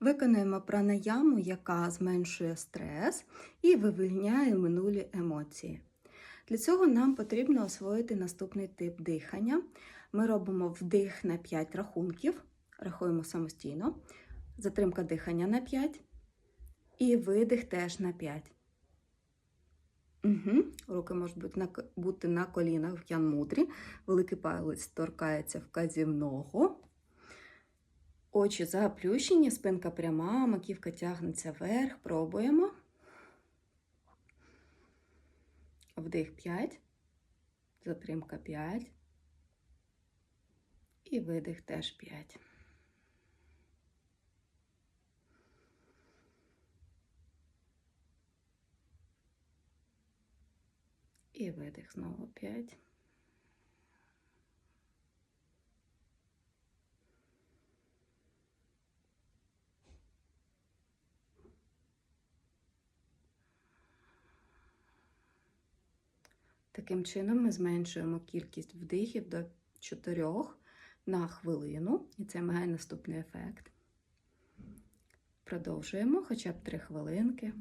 Виконуємо пранаяму, яка зменшує стрес і вивільняє минулі емоції. Для цього нам потрібно освоїти наступний тип дихання. Ми робимо вдих на 5 рахунків, рахуємо самостійно, затримка дихання на 5 і видих теж на 5. Угу. Руки можуть бути на, колінах в янмудрі. Великий палець торкається вказівного. Очі заплющені, спинка пряма, маківка тягнеться вверх. Пробуємо. Вдих 5, затримка 5. І видих теж 5. І видих знову 5. Таким чином ми зменшуємо кількість вдихів до 4 на хвилину, і це має наступний ефект. Продовжуємо хоча б 3 хвилинки.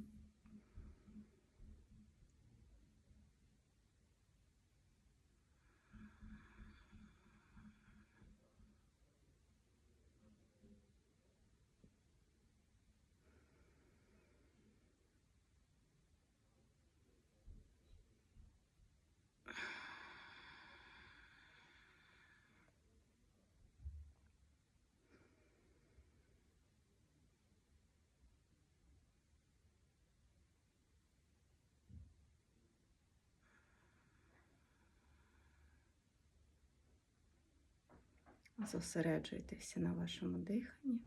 Зосереджуйтеся на вашому диханні.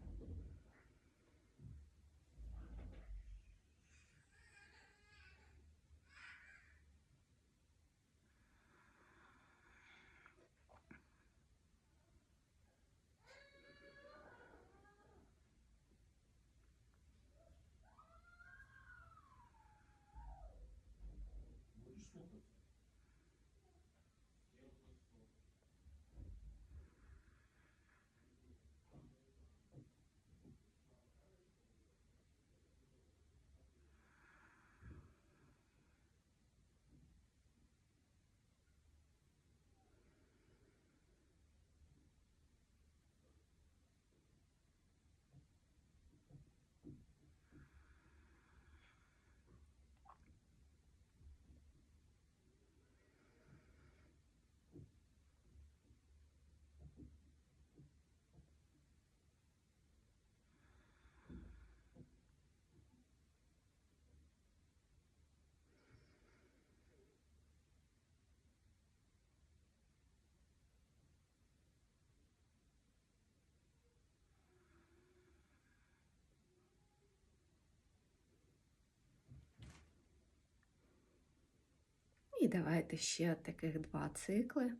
Давайте ще таких два цикли.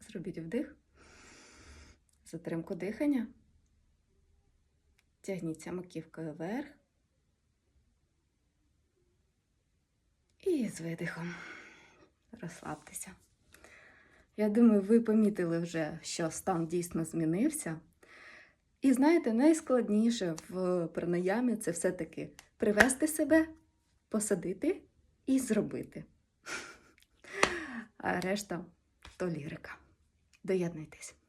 Зробіть вдих, затримку дихання. Тягніться маківкою вверх. І з видихом розслабтеся. Я думаю, ви помітили вже, що стан дійсно змінився. І знаєте, найскладніше в пранаямі це все-таки привести себе, посадити і зробити. А решта то лірика. Доєднуйтесь.